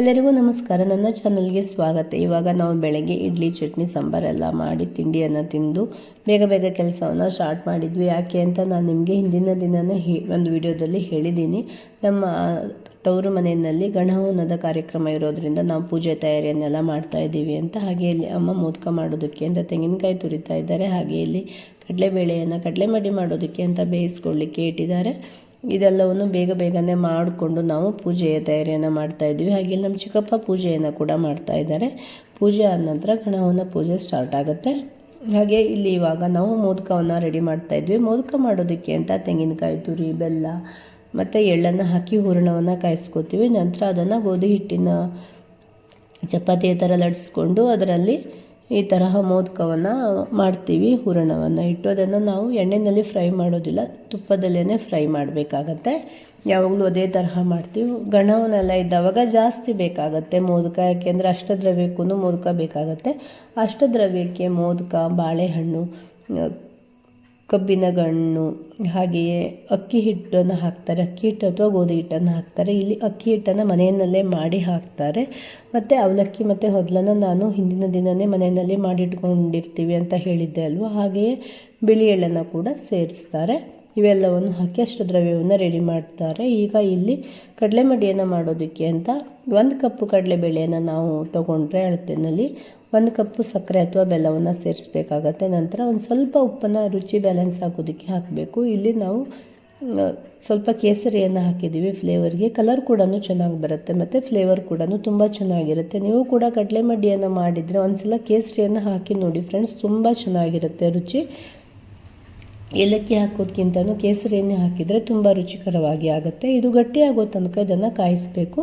ಎಲ್ಲರಿಗೂ ನಮಸ್ಕಾರ. ನನ್ನ ಚಾನಲ್ಗೆ ಸ್ವಾಗತ. ಇವಾಗ ನಾವು ಬೆಳಗ್ಗೆ ಇಡ್ಲಿ, ಚಟ್ನಿ ಸಾಂಬಾರೆಲ್ಲ ಮಾಡಿ ತಿಂಡಿಯನ್ನು ತಿಂದು ಬೇಗ ಬೇಗ ಕೆಲಸವನ್ನು ಸ್ಟಾರ್ಟ್ ಮಾಡಿದ್ವಿ. ಯಾಕೆ ಅಂತ ನಾನು ನಿಮಗೆ ಹಿಂದಿನ ದಿನನೇ ಒಂದು ವಿಡಿಯೋದಲ್ಲಿ ಹೇಳಿದ್ದೀನಿ ನಮ್ಮ ತವರು ಮನೆಯಲ್ಲಿ ಗಣಹೋನದ ಕಾರ್ಯಕ್ರಮ ಇರೋದ್ರಿಂದ ನಾವು ಪೂಜೆ ತಯಾರಿಯನ್ನೆಲ್ಲ ಮಾಡ್ತಾ ಇದ್ದೀವಿ ಅಂತ ಹಾಗೆ ಇಲ್ಲಿ ಅಮ್ಮ ಮೋದಕ ಮಾಡೋದಕ್ಕೆ ಅಂತ ತೆಂಗಿನಕಾಯಿ ತುರಿತಾ ಇದ್ದಾರೆ. ಹಾಗೆ ಇಲ್ಲಿ ಕಡಲೆಬೇಳೆಯನ್ನು ಕಡಲೆ ಮಡಿ ಮಾಡೋದಕ್ಕೆ ಅಂತ ಬೇಯಿಸ್ಕೊಳ್ಳಿಕ್ಕೆ ಇಟ್ಟಿದ್ದಾರೆ. ಇದೆಲ್ಲವನ್ನು ಬೇಗ ಬೇಗನೆ ಮಾಡಿಕೊಂಡು ನಾವು ಪೂಜೆಯ ತಯಾರಿಯನ್ನು ಮಾಡ್ತಾ ಇದ್ದೀವಿ. ಹಾಗೆ ನಮ್ಮ ಚಿಕ್ಕಪ್ಪ ಪೂಜೆಯನ್ನು ಕೂಡ ಮಾಡ್ತಾ ಇದ್ದಾರೆ. ಪೂಜೆ ಆದ ನಂತರ ಗಣಹೋನ ಪೂಜೆ ಸ್ಟಾರ್ಟ್ ಆಗುತ್ತೆ. ಹಾಗೆ ಇಲ್ಲಿ ಇವಾಗ ನಾವು ಮೋದಕವನ್ನು ರೆಡಿ ಮಾಡ್ತಾ ಇದ್ವಿ. ಮೋದಕ ಮಾಡೋದಕ್ಕೆ ಅಂತ ತೆಂಗಿನಕಾಯಿ, ತುರಿ, ಬೆಲ್ಲ, ಮತ್ತು ಎಳ್ಳನ್ನು ಹಾಕಿ ಹೂರಣವನ್ನು ಕಾಯಿಸ್ಕೊತೀವಿ. ನಂತರ ಅದನ್ನು ಗೋಧಿ ಹಿಟ್ಟಿನ ಚಪಾತಿಯ ಥರ ಲಟ್ಸ್ಕೊಂಡು ಅದರಲ್ಲಿ ಈ ತರಹ ಮೋದಕವನ್ನು ಮಾಡ್ತೀವಿ, ಹೂರಣವನ್ನು. ಇಟ್ಟು ಅದನ್ನು ನಾವು ಎಣ್ಣೆಯಲ್ಲಿ ಫ್ರೈ ಮಾಡೋದಿಲ್ಲ ತುಪ್ಪದಲ್ಲೇ ಫ್ರೈ ಮಾಡಬೇಕಾಗತ್ತೆ. ಯಾವಾಗಲೂ ಅದೇ ತರಹ ಮಾಡ್ತೀವಿ. ಗಣವನ್ನೆಲ್ಲ ಇದ್ದಾವಾಗ ಜಾಸ್ತಿ ಬೇಕಾಗತ್ತೆ ಮೋದಕ, ಯಾಕೆಂದರೆ ಅಷ್ಟದ್ರವ್ಯಕ್ಕೂ ಮೋದಕ ಬೇಕಾಗತ್ತೆ. ಅಷ್ಟದ್ರವ್ಯಕ್ಕೆ ಮೋದಕ, ಬಾಳೆಹಣ್ಣು ಕಬ್ಬಿನ ಗಣ್ಣು, ಹಾಗೆಯೇ ಅಕ್ಕಿ ಹಿಟ್ಟನ್ನು ಹಾಕ್ತಾರೆ. ಅಕ್ಕಿ ಹಿಟ್ಟು ಅಥವಾ ಗೋಧಿ ಹಿಟ್ಟನ್ನು ಹಾಕ್ತಾರೆ. ಇಲ್ಲಿ ಅಕ್ಕಿ ಹಿಟ್ಟನ್ನು ಮನೆಯಲ್ಲೇ ಮಾಡಿ ಹಾಕ್ತಾರೆ. ಮತ್ತು ಅವಲಕ್ಕಿ ಮತ್ತು ಹೊದಲನ್ನು ನಾನು ಹಿಂದಿನ ದಿನವೇ ಮನೆಯಲ್ಲಿ ಮಾಡಿಟ್ಕೊಂಡಿರ್ತೀವಿ ಅಂತ ಹೇಳಿದ್ದೆ ಅಲ್ವ? ಹಾಗೆಯೇ ಬಿಳಿ ಎಳ್ಳನ್ನು ಕೂಡ ಸೇರಿಸ್ತಾರೆ. ಇವೆಲ್ಲವನ್ನು ಹಾಕಿ ಅಷ್ಟು ದ್ರವ್ಯವನ್ನು ರೆಡಿ ಮಾಡ್ತಾರೆ. ಈಗ ಇಲ್ಲಿ ಕಡಲೆ ಮಡಿಯನ್ನು ಮಾಡೋದಕ್ಕೆ ಅಂತ ಒಂದು ಕಪ್ಪು ಕಡಲೆಬೇಳೆಯನ್ನು ನಾವು ತೊಗೊಂಡ್ರೆ ಅಳತೆನಲ್ಲಿ ಒಂದು ಕಪ್ಪು ಸಕ್ಕರೆ ಅಥವಾ ಬೆಲ್ಲವನ್ನು ಸೇರಿಸ್ಬೇಕಾಗತ್ತೆ. ನಂತರ ಒಂದು ಸ್ವಲ್ಪ ಉಪ್ಪನ್ನು ರುಚಿ ಬ್ಯಾಲೆನ್ಸ್ ಹಾಕೋದಕ್ಕೆ ಹಾಕಬೇಕು. ಇಲ್ಲಿ ನಾವು ಸ್ವಲ್ಪ ಕೇಸರಿಯನ್ನು ಹಾಕಿದ್ದೀವಿ. ಫ್ಲೇವರ್ಗೆ ಕಲರ್ ಕೂಡ ಚೆನ್ನಾಗಿ ಬರುತ್ತೆ ಮತ್ತು ಫ್ಲೇವರ್ ಕೂಡ ತುಂಬ ಚೆನ್ನಾಗಿರುತ್ತೆ. ನೀವು ಕೂಡ ಕಡಲೆ ಮಡ್ಡಿಯನ್ನು ಮಾಡಿದರೆ ಒಂದ್ಸಲ ಕೇಸರಿಯನ್ನು ಹಾಕಿ ನೋಡಿ ಫ್ರೆಂಡ್ಸ್ ತುಂಬ ಚೆನ್ನಾಗಿರುತ್ತೆ ರುಚಿ. ಏಲಕ್ಕಿ ಹಾಕೋದ್ಕಿಂತನೂ ಕೇಸರಿ ಎಣ್ಣೆ ಹಾಕಿದರೆ ತುಂಬ ರುಚಿಕರವಾಗಿ ಆಗುತ್ತೆ. ಇದು ಗಟ್ಟಿಯಾಗೋ ತನಕ ಇದನ್ನು ಕಾಯಿಸಬೇಕು.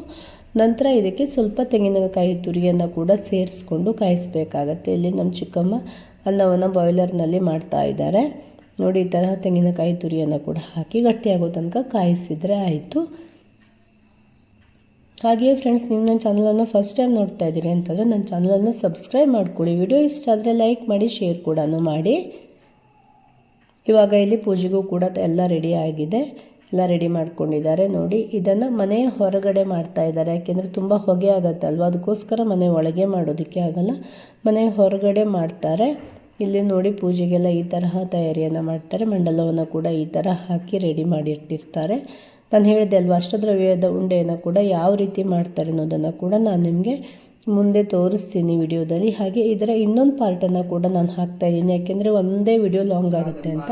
ನಂತರ ಇದಕ್ಕೆ ಸ್ವಲ್ಪ ತೆಂಗಿನಕಾಯಿ ತುರಿಯನ್ನು ಕೂಡ ಸೇರಿಸ್ಕೊಂಡು ಕಾಯಿಸಬೇಕಾಗತ್ತೆ. ಇಲ್ಲಿ ನಮ್ಮ ಚಿಕ್ಕಮ್ಮ ಅನ್ನವನ್ನು ಬಾಯ್ಲರ್ನಲ್ಲಿ ಮಾಡ್ತಾ ಇದ್ದಾರೆ. ನೋಡಿ, ಈ ತರಹ ತೆಂಗಿನಕಾಯಿ ತುರಿಯನ್ನು ಕೂಡ ಹಾಕಿ ಗಟ್ಟಿಯಾಗೋ ತನಕ ಕಾಯಿಸಿದರೆ ಆಯಿತು. ಹಾಗೆಯೇ ಫ್ರೆಂಡ್ಸ್ ನೀವು ನನ್ನ ಚಾನಲನ್ನು ಫಸ್ಟ್ ಟೈಮ್ ನೋಡ್ತಾ ಇದ್ದೀರಿ ಅಂತಂದರೆ ನನ್ನ ಚಾನಲನ್ನು ಸಬ್ಸ್ಕ್ರೈಬ್ ಮಾಡ್ಕೊಳ್ಳಿ. ವಿಡಿಯೋ ಇಷ್ಟ ಆದರೆ ಲೈಕ್ ಮಾಡಿ ಶೇರ್ ಕೂಡ ಮಾಡಿ. ಇವಾಗ ಇಲ್ಲಿ ಪೂಜೆಗೂ ಕೂಡ ಎಲ್ಲ ರೆಡಿ ಆಗಿದೆ. ಎಲ್ಲ ರೆಡಿ ಮಾಡ್ಕೊಂಡಿದ್ದಾರೆ. ನೋಡಿ, ಇದನ್ನು ಮನೆ ಹೊರಗಡೆ ಮಾಡ್ತಾ ಇದ್ದಾರೆ. ಯಾಕೆಂದರೆ ತುಂಬ ಹೊಗೆ ಆಗುತ್ತಲ್ವ? ಅದಕ್ಕೋಸ್ಕರ ಮನೆ ಒಳಗೆ ಮಾಡೋದಕ್ಕೆ ಆಗಲ್ಲ. ಮನೆ ಹೊರಗಡೆ ಮಾಡ್ತಾರೆ. ಇಲ್ಲಿ ನೋಡಿ, ಪೂಜೆಗೆಲ್ಲ ಈ ತರಹ ತಯಾರಿಯನ್ನು ಮಾಡ್ತಾರೆ. ಮಂಡಲವನ್ನು ಕೂಡ ಈ ಥರ ಹಾಕಿ ರೆಡಿ ಮಾಡಿಟ್ಟಿರ್ತಾರೆ. ನಾನು ಹೇಳಿದೆ ಅಲ್ವಾ, ಅಷ್ಟದ್ರವ್ಯದ ಉಂಡೆಯನ್ನು ಕೂಡ ಯಾವ ರೀತಿ ಮಾಡ್ತಾರೆ ಅನ್ನೋದನ್ನು ಕೂಡ ನಾನು ನಿಮಗೆ ಮುಂದೆ ತೋರಿಸ್ತೀನಿ ವಿಡಿಯೋದಲ್ಲಿ. ಹಾಗೆ ಇದರ ಇನ್ನೊಂದು ಪಾರ್ಟನ್ನು ಕೂಡ ನಾನು ಹಾಕ್ತಾ ಇದ್ದೀನಿ. ಯಾಕೆಂದರೆ ಒಂದೇ ವಿಡಿಯೋ ಲಾಂಗ್ ಆಗುತ್ತೆ ಅಂತ.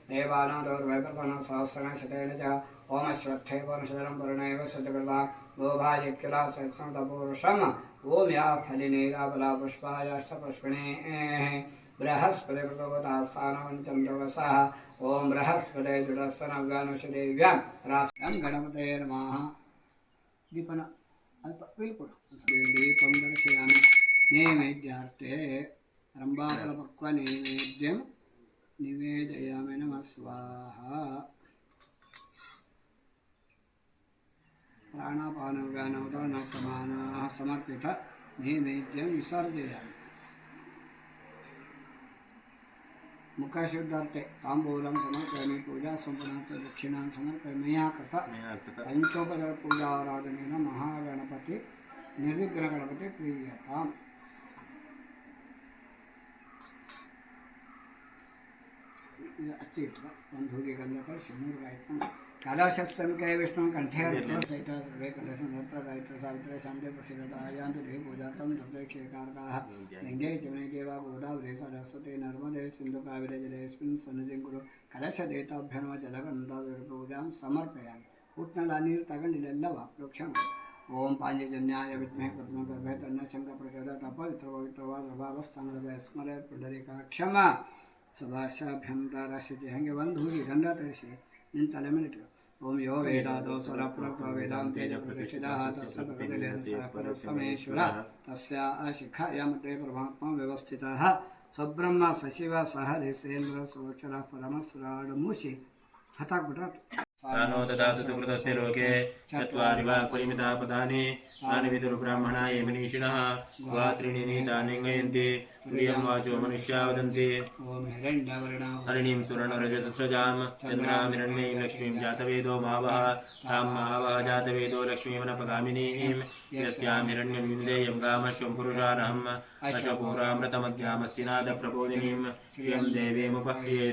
దేవానాం దౌర్వైపున సహస్రం శతేన చ ఓం అశ్వత్థై వంశధరం పురణైవ శతకృత గోభాజిక్యుల సత్సంతపురుషం ఓం యా ఫలినే గాబలా పుష్పాయాష్టపుష్పిణే बृहस्पतिकृतवतास्थानवञ्चन्द्रवसः ॐ बृहस्पते जुडस्सनव्यानुषदेव्यां राष्ट्रं गणपते नमः दीपन अल्प दीपं दर्शयामि नैवेद्यार्थे रम्भाफलपक्व नैवेद्यं నివేదయామి నమ స్వాహ. ప్రాణాపానవ్యానవదాన సమానా సమర్పిత నైవేద్యం విసర్జయామి. ముఖశుద్ధార్థే తాంబూలం సమర్పయామి పూజా సంపన్నార్థ దక్షిణాం సమర్పయ మయా కృత పంచోపద పూజారాధనైన మహాగణపతి నిర్విఘ్న గణపతి ప్రీయతాం. रक्षयित्वा बन्धुदिगन्धकं शिमुर्गायत्रं कालाशस्समिकाय विष्णुं कण्ठे सहितवेकलशनत्र सावित्रे शान्ते पुष्टिकता यान्तु देहि पूजातं धृपेक्षेकारकाः लिङ्गे चमने वा गोदावरे सरस्वते नर्मदे सिन्धुकाविरजलेऽस्मिन् सन्निधिं कुरु कलशदेताभ्यनो जलगन्धापूजां समर्पयामि। उट्नलानीर्तगण्डिलेल्लव वृक्षणम् ओम पांचजन्याय विद्महे पद्मगर्भे तन्नशंकर प्रचोदयात् अपवित्र पवित्रवा स्वभावस्थानदय स्मरे पुण्डरीकाक्षमा ಸುಭಾಷಾಭ್ಯಂತರ ಶುಚಿ ಹಾಗೆ ಒಂದು ಹೂಗಿ ಗಂಧ ತರಿಸಿ ನಿನ್ನ ತಲೆ ಮೇಲೆ ಇಟ್ಟು ಓಂ ಯೋ ವೇದಾದೋ ಸ್ವರಪುರಪ ವೇದಾಂತೇಜ ಪ್ರತಿಷ್ಠಿತ ಪರಸ್ವಮೇಶ್ವರ ತಸ್ಯ ಶಿಖಾಯ ಮಧ್ಯೆ ಪರಮಾತ್ಮ ವ್ಯವಸ್ಥಿತ. ಸ್ವಬ್ರಹ್ಮ ಸಚಿವ ಸಹ ದೇಶೇಂದ್ರ ಸೋಚರ ಪರಮಸ್ರಾಡಮೂಷಿ ಹತಾಗ್ಬಿಟ್ರ ಸಾನೋ ದದಾಸು ಕೃತಸ್ಯ ಲೋಕೆ ಚತ್ವಾರಿ ವಾ ಪರಿಮಿತಾ ಪದಾನಿ तानि विदुर्ब्राह्मणा ये मनीषिणः वा त्रीणि प्रियं वाचो मनुष्या वदन्ति। हरिणीं सुवर्णरजसस्रजां चन्द्रामिरण्यीं लक्ष्मीं जातवेदो मावः तां मावः जातवेदो लक्ष्मीमनपगामिनीं यस्यां विन्देयं गामश्वं पुरुषारहम् अशपूरामृतमध्यामस्तिनादप्रबोधिनीं श्रियं देवीमुपह्ये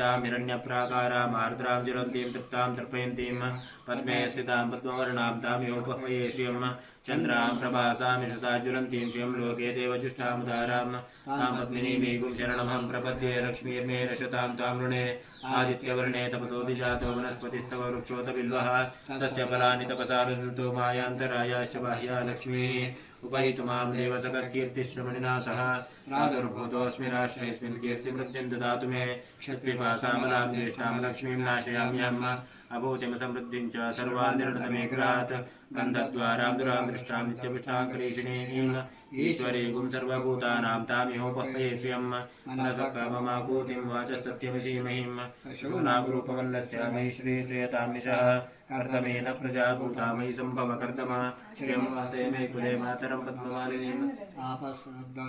तां हिरण्यप्राकारामार्द्रां ज्वलन्तीं तृप्तां तर्पयन्तीं, पद्मे स्थितां तामियोपह्ये श्रियं चन्द्रां प्रभासां यशसा ज्वलन्तीं श्रियं लोके देवजुष्टामुदारां तां पद्मिनीमेघुं शरणमहं प्रपद्ये लक्ष्मीर्मे रशतां तां वृणे आदित्यवर्णे तपसोऽधिजातो वनस्पतिस्तव वृक्षोत बिल्वः। तस्य फलानि तपसा ऋतु मायान्तरायाश्च बाह्या लक्ष्मीः। उपहितु माँ देव सह। प्रादुर्भूतोऽस्मि राष्ट्रेऽस्मिन् कीर्तिवृद्धिं ददातु मे। क्षत्पिपासामलां ज्येष्ठां लक्ष्मीं नाशयाम्यहम् अभूतिम समृद्धींच सर्वानिर्णतमेग्रात् गन्धद्वारां दुरां दृष्टां नित्यपुष्टां करीषिणीम् ईश्वरीगुं सर्वभूतानां तामिहोपह्ये श्रियं मनसकाममाकूतिं वाच सत्यमसीमहिं शूनागरूपवल्लस्य मयि श्रीश्रियतां निशः कर्दमेन प्रजाभूता मयि सम्भव कर्दम श्रियं वासे मे कुले मातरं पद्ममालिनीम्। आपस्सब्दं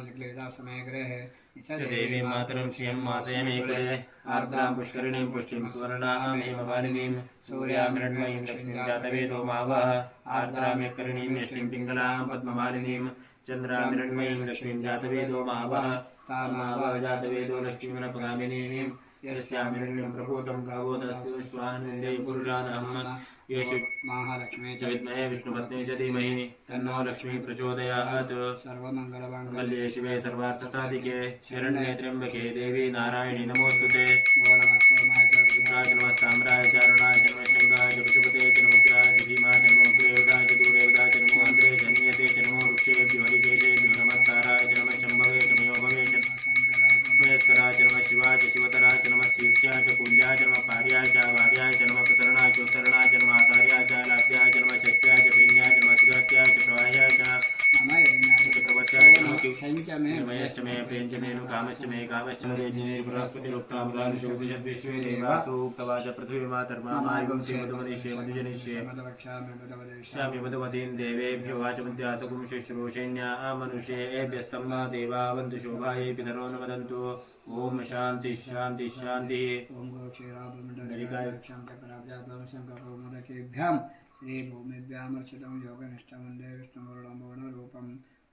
गृहे देवी मातरं श्रियं वासे मे कुले। आर्द्रां पुष्करिणीं पुष्टिं सुवर्णां हेमवालिनीं सूर्यामृण्मयीं लक्ष्मीं जातवेदो मावः आर्द्रां यक्करिणीं यष्टिं पिङ्गलां पद्ममालिनीं चन्द्रामिरण्मयीं जातवेदो मावः तामावः जातवेदो लक्ष्मीमनपगामिनीं यस्यामिरण्यं प्रभूतं येषु महालक्ष्मी च विद्महे विष्णुपत्नी च धीमहि। तन्नो लक्ष्मी प्रचोदयात्। सर्वमङ्गलमङ्गल मल्ये शिवे सर्वार्थसाधिके। शरण्ये त्र्यम्बके देवी नारायणि नमोऽस्तु ते रुद्राय नमः साम्राय च अरुणाय च नमः शङ्गाय च पशुपते च नमो उग्राय च भीमाय च नमो उग्रेवदाय च दूरेवदाय च नमो अन्द्रे च नियते च नमो वृक्षेभ्यो हरिकेशेभ्यो नमः ताराय च नमः शम्भवे च मयोभवे च महेश्वराय च नमः शिवाय शिवतराय च नमः च कुल्याय जन्म पार्याय च भार्याय जन्म नमः प्रतरणाय च उत्तरणाय च नमः निर्मयश्च मे प्रेञ्च मे नु कामश्च मे कामश्च बृहस्पतिरुक्तामुदानुशोभिषद्विश्वे देवासूक्तवाच पृथिवी मातर्मा मायुगं श्रीमधुमनिष्ये मधुजनिष्ये श्यामि मधुमतीं देवेभ्यो वाचमुद्यासकुं शुश्रूषेण्या मनुष्येभ्यस्तम्मा देवा वन्तु शोभायै पितरो न वदन्तु ॐ शान्ति शान्ति शान्तिः। ओम गो क्षीराब्रह्मण्डलिकायुक्षं श्रीभूमिभ्यामर्चितं योगनिष्ठं वंदे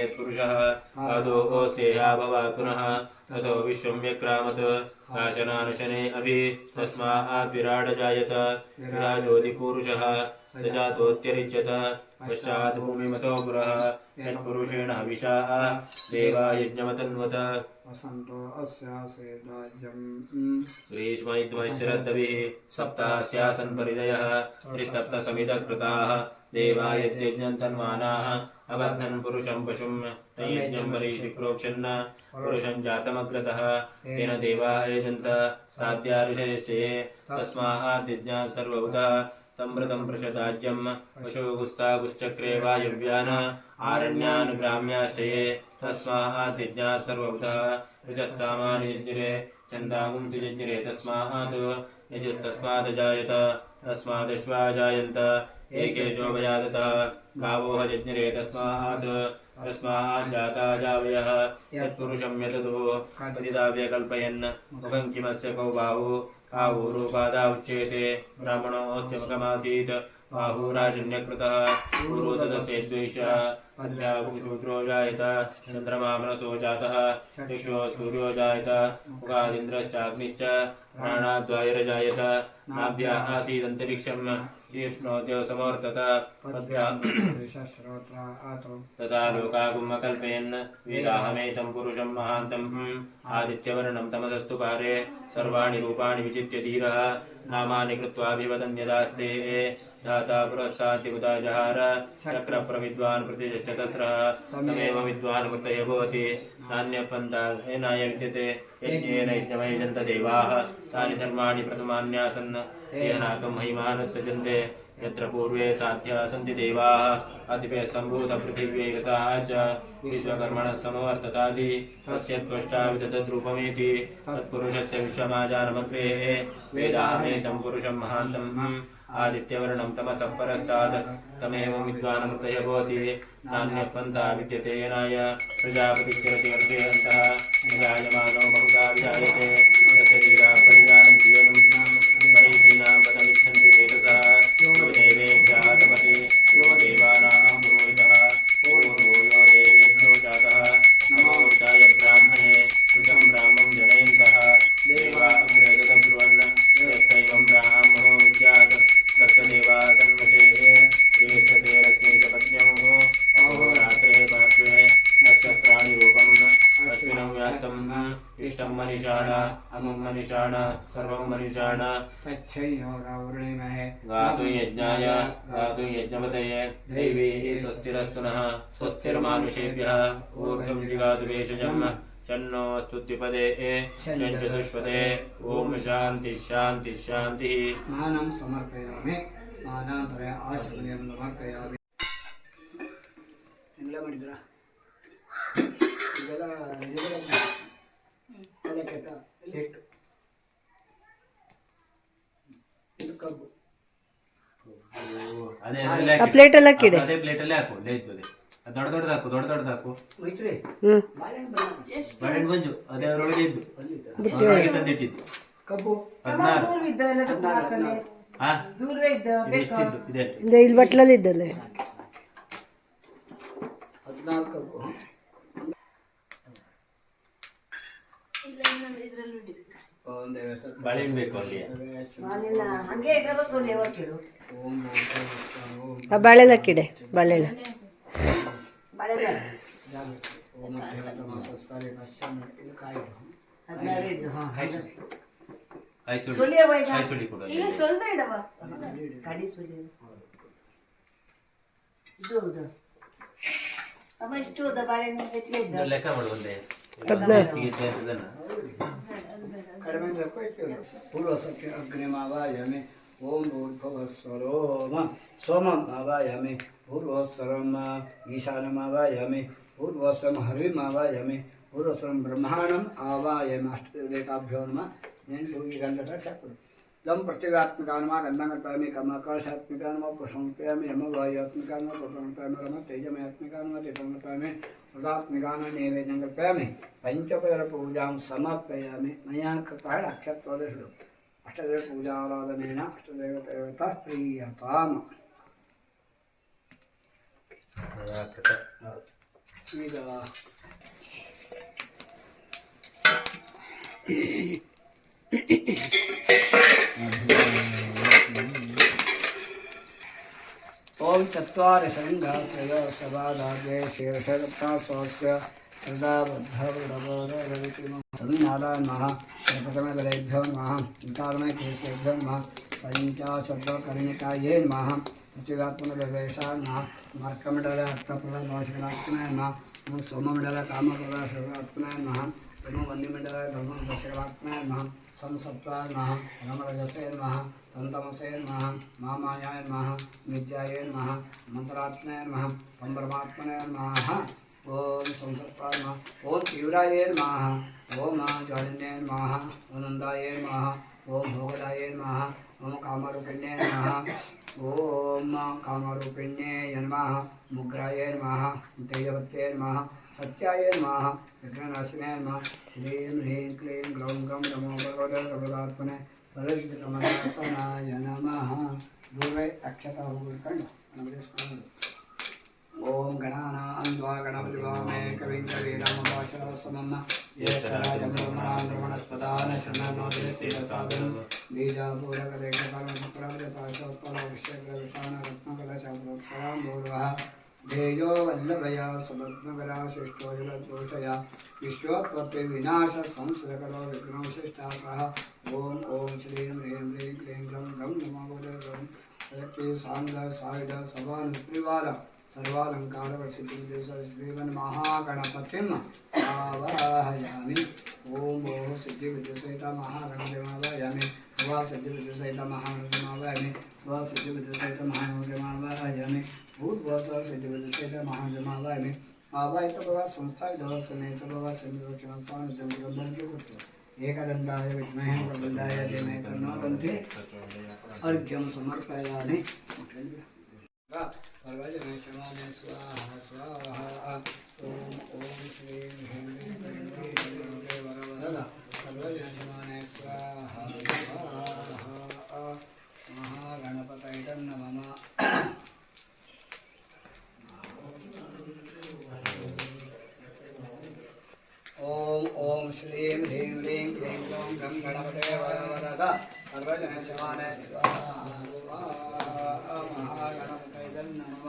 श्रद्धानदेवी भजचत्रजलाभिरेकं नित्यं स्मृतस्वेन पदफलायां पुनः। ततो विश्वं व्यक्रामत् शासनानुशने अभि तस्मात् विराड जायत विराजोऽधिपुरुषः स जातोऽत्यरिच्यत पश्चात् भूमिमतो पुरः। यत्पुरुषेण हविषा। देवा यज्ञमतन्वत वसन्तो अस्यासेद्राज्यम् ग्रीष्मैद्वैश्रद्धभिः सप्तास्यासन् परिदयः त्रिसप्तसमितकृताः। देवा यद्यज्ञं अबध्नन् पुरुषं पशुं तयज्ञं परीशिक्रोक्षन् पुरुषं जातमग्रतः। तेन देवा यजन्त साध्या ऋषयश्चये तस्मात् यज्ञात् सर्वभूतः संवृतं पृषदाज्यं पशुगुस्तागुश्चक्रे वायुव्यान् आरण्यान् ग्राम्याश्च ये तस्मात् यज्ञात् सर्वभूतः ऋजस्तामानि यज्ञिरे यज्ञिरे तस्मात् यजुस्तस्मादजायत तस्मादश्वा जायन्त वयादतः गावो तस्मात् तस्मात् जाता जावयः, यत्पुरुषं यततो कथिताव्यकल्पयन् मुखं किमस्य कौ बाहु? आहुरूपादा उच्येते। ब्राह्मणोऽस्य मुखमासीत्। बाहुराजन्यकृतः पूर्वो तदस्य जायत। चन्द्रमा मनसो जातः। चक्षुः सूर्यो जायत। मुखादिन्द्रश्चाग्निश्च। प्राणाद्वायुरजायत। नाभ्या आसीदन्तरिक्षम्। शीर्ष्णोद्यो समवर्तत पद्भ्याम् श्रोत्र आतो तथा लोकागुमकल्पयन् वेदाहमेतं पुरुषं महान्तम् आदित्यवर्णं तमसस्तु पारे सर्वाणि रूपाणि विचित्य धीरः नामानि कृत्वाभिवदन्यदास्ते धाता पुरस्सात्युता जहार चक्रप्रविद्वान् प्रतिजश्च तस्रः तमेव विद्वान् मृतय भवति। नान्यपन्थानाय विद्यते। यज्ञेन यज्ञमयजन्त देवाः। तानि धर्माणि प्रथमान्यासन्। तेनाकं महिमानस्तजन्ते यत्र पूर्वे साध्या सन्ति देवाः। अतिपे सम्भूतपृथिव्यै गताः च। विश्वकर्मणः समवर्ततादि। तस्य त्वष्टा विदतद्रूपमेति तत्पुरुषस्य वेदाहमेतं पुरुषं महान्तम्। आदित्यवर्णं तमसः परस्तात् तमेव विद्वानमृतय भवति नान्यपन्था विद्यते येनाय प्रजापतिश्चरति अर्धयन्तः विजायमानो मनीषाण तच्छैयोरावृणीमहे गातुं यज्ञाय गातुं यज्ञपतये दैवी स्वस्तिरस्तु नः स्वस्तिर्मानुषेभ्यः ऊर्ध्वं जिगातु भेषजम् चन्नो स्तुतिपदे चतुष्पदे ॐ शान्तिः शान्तिः शान्तिः स्नानं समर्पयामि ಸ್ನಾನಾಂತರ ಆಚರಣೆಯನ್ನು ಸಮರ್ಪಯಾಮಿ ಎಲ್ಲ ಮಾಡಿದ್ರಾ ಇದೆಲ್ಲ ಇದೆಲ್ಲ ಅದಕ್ಕೆತ ಹಿಟ್ಟು ಇದು ಕಬ್ಬು ಅದೇ ಆ ಪ್ಲೇಟ್ ಎಲ್ಲ ಕಿಡೆ ಅದೇ ಪ್ಲೇಟಲ್ಲೇ ಹಾಕು ಲೇಯ್ತದೆ ದೊಡ್ಡ ದೊಡ್ಡದು ಹಾಕು ದೊಡ್ಡ ದೊಡ್ಡದು ಹಾಕು. ಹೋಯ್ತ್ರಿ ಹ್ಮ್. ಬಾಳೆಹಣ್ಣು ಬರೋಣ. ಬಾಳೆಹಣ್ಣು ಮಂಜು ಅದೇ ಅದರೊಳಗೆ ಇದ್ದು. ಬಂದಿದ್ದ ಅದರೊಳಗೆ ತಂದಿಟ್ಟಿದ್ದು. ಕಬ್ಬು. ಹದಿನಾರು. ಹಾ? ದೂರವೇ ಇದ್ದ ಇದಿಷ್ಟಿದ್ದು ಇದೆ. ಇದೆ ಇಲ್ಲಿ ಬಟ್ಲಲ್ಲಿ ಇದ್ದಲ್ಲೇ. ಹದಿನಾಲ್ಕು ಕಬ್ಬು. ಬಾಳೆಹಣ್ಣು ಬೇಕು ಅಲ್ಲಿ. ಆ ಬಾಳೆಲಕ್ಕಿಡೆ ಬಾಳೆಲ ಲೆಕ್ಕ ಮಾಡುವಂತೆ పూర్వశక్తి అగ్నిమావాయమి ఓం భూర్భవస్వరోమ సోమమావాయమి పూర్వోత్తరం ఈశానమావాయమి పూర్వోత్తరం హరిమావాయమి పూర్వోత్తరం బ్రహ్మాండం ఆవాయమి. అష్టదేకాభ్యో నమ. నేను ఈ గంట చెప్పడు दम प्रत्यगात्मका नमा गंधांगता में कम आकाशात्मिका नमा प्रसन्नता में हम वायुआत्मिका नमा प्रसन्नता में रमा तेजमयात्मिका नमा तेजमता में हृदात्मिका नैवेद्यंगता में पंचपदर पूजा समर्पया में मया कृता अक्षत्वदशु अष्टदेव पूजा आराधन अष्टदेव देवता प्रीयताम ಈಗ चत्वारि सङ्घात्रय सवादाग्रे शीर्षरत्नास्वास्य सदाबद्धवृणवरविनारायणः प्रथमगलेभ्यो नमः कारणकेशेभ्यो नमः पञ्चाशब्दकर्णिकायै नमः पृथिव्यात्मनवेशा नमः मर्कमण्डल अर्थप्रदमोषणात्मनः नमः सोममण्डल नमः विष्णु वन्यमंडलाय धर्म दक्षिणवाक्मय नमः। संसत्वाय नमः। रमरजसे नमः। तन्तमसे नमः। मामायाय नमः। नित्याय नमः। मंत्रात्मय नमः। संभ्रमात्मने नमः। ओम संसत्वाय नमः। ओम तीव्राय नमः। ओम ज्वालिन्य नमः। ओम भोगदाय नमः। ओम कामरूपिण्य नमः। ओम कामरूपिण्ये नमः। मुग्राय नमः। ಕಾಮರೂಪಿಣ್ಯೇ ನಮಃ ಓಂ ಕಾಮರೂಪಿಣ್ಯೇ ನಮಃ ಮುಗ್ರಾಯೇ ನಮಃ ತೇಜವತ್ಯೇ ನಮಃ ಸತ್ಯಾಯ ನಮಃ ವಿಘ್ನನಾಶಿನೇ ನಮಃ ಶ್ರೀಂ ಹ್ರೀಂ ಕ್ಲೀಂ ಗ್ಲೌಂ ಗಂ ನಮೋ ಭಗವತೆ ಪ್ರಭುದಾತ್ಮನೆ ಸರ್ವವಿಘ್ನಮನಾಶನಾಯ ನಮಃ ದೂರೇ ಅಕ್ಷತಾ ಹೋಗ್ಕೊಂಡು ನಮಸ್ಕಾರ ಓಂ ಗಣಾನಾಂ ದ್ವಾ ಗಣಪತಿ ವಾಮೇ ಕವಿಂ ಕವೀನಾಮ ಭಾಷಾ ಸಮನ್ನ ज्येष्ठराजब्रह्मणान्द्रमणस्पदान शरणोदयसाधनं बीजापूरकदेशकर्मचक्रावृतपाशोत्पलविश्यग्रविषाणरत्नकलशप्रोत्तरां भूर्वः धेयो वल्लभया सुभद्रकरा शिष्टोजगद्दोषया विश्वोत्पत्ति विनाश संसकलो विघ्नोशिष्टाकः ॐ ॐ श्रीं ह्रीं ह्रीं क्लीं ग्लौं गं नमो गं सत्यि साङ्ग सायुध सभानुप्रिवार सर्वालङ्कारवक्षितिदेशश्रीमन्महागणपतिम् आवाहयामि। ॐ ओः सिद्धिविद्युसहित महागणपतिमावाहयामि स्वा सिद्धिविद्युसहित महागणपतिमावाहयामि स्वा सिद्धिविद्युसहित महागणपतिमावाहयामि भूर्भुवस्व सिद्धिविद्युसहित महागणपतिमावाहयामि आवाहित भवा संस्था समेत भवा संयोगक्षणस्वामिजम्बर्गीकृत्य एकदन्ताय विद्महे समर्पयामि स्वाहा स्वाहा ॐ ॐ श्रीं क्लीं स्वाहा स्वाहा महागणपतये नमः ॐ ॐ श्रीं ह्रीं ह्रीं क्लीं ग्लौं गं गणपते वरवरद सर्वजनशमाने स्वाहा ഗണപതം നമ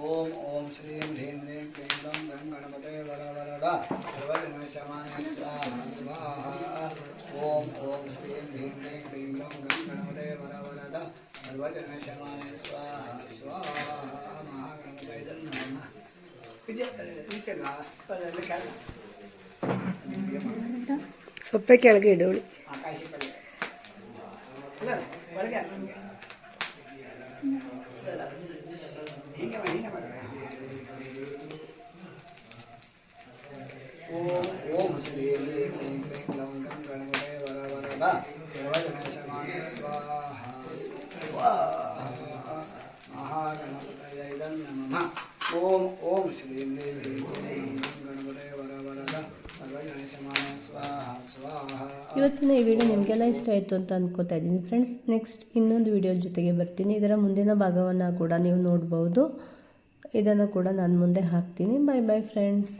ഓം ഓം ശ്രീം ഹ്രീം ഹ്രീം ക്രീം ഗം ഗണപതേ വര വരട ഓം ഓം ശ്രീം ഹ്രീം ഹ്രീം ക്രീം ഗം ഗണപതേ വര വരട സർവജനശമായ ഇളകി ഇടവിളി ಓಂ ಓಂ ಶ್ರೀ ಕ್ಲೀಂ ಕ್ಲೀಂ ಕ್ಲೀಂ ಗ್ಲೌಂ ಗಂ ಗಣಪತೆ ವರ ವರದ ಸರ್ವಜನಶಮಾನೆ ಸ್ವಾಹ ಸ್ವಾಹ, ಮಹಾಗಣಪತಯ ಇದಂ ನಮಃ. ಓಂ ಓಂ ಶ್ರೀ ಕ್ಲೀಂ ಕ್ಲೀಂ ಕ್ಲೀಂ ಗಣಪತೆ ವರ ವರದ ಸರ್ವಜನಶಮಾನೆ ಸ್ವಾಹ ಸ್ವಾಹ. ಇವತ್ತಿನ ಈ ವಿಡಿಯೋ ನಿಮಗೆಲ್ಲ ಇಷ್ಟ ಆಯಿತು ಅಂತ ಅನ್ಕೋತಾ ಇದ್ದೀನಿ. ಫ್ರೆಂಡ್ಸ್ ನೆಕ್ಸ್ಟ್ ಇನ್ನೊಂದು ವಿಡಿಯೋ ಜೊತೆಗೆ ಬರ್ತೀನಿ. ಇದರ ಮುಂದಿನ ಭಾಗವನ್ನು ಕೂಡ ನೀವು ನೋಡ್ಬೋದು. ಇದನ್ನು ಕೂಡ ನಾನು ಮುಂದೆ ಹಾಕ್ತೀನಿ. ಬಾಯ್ ಬಾಯ್ ಫ್ರೆಂಡ್ಸ್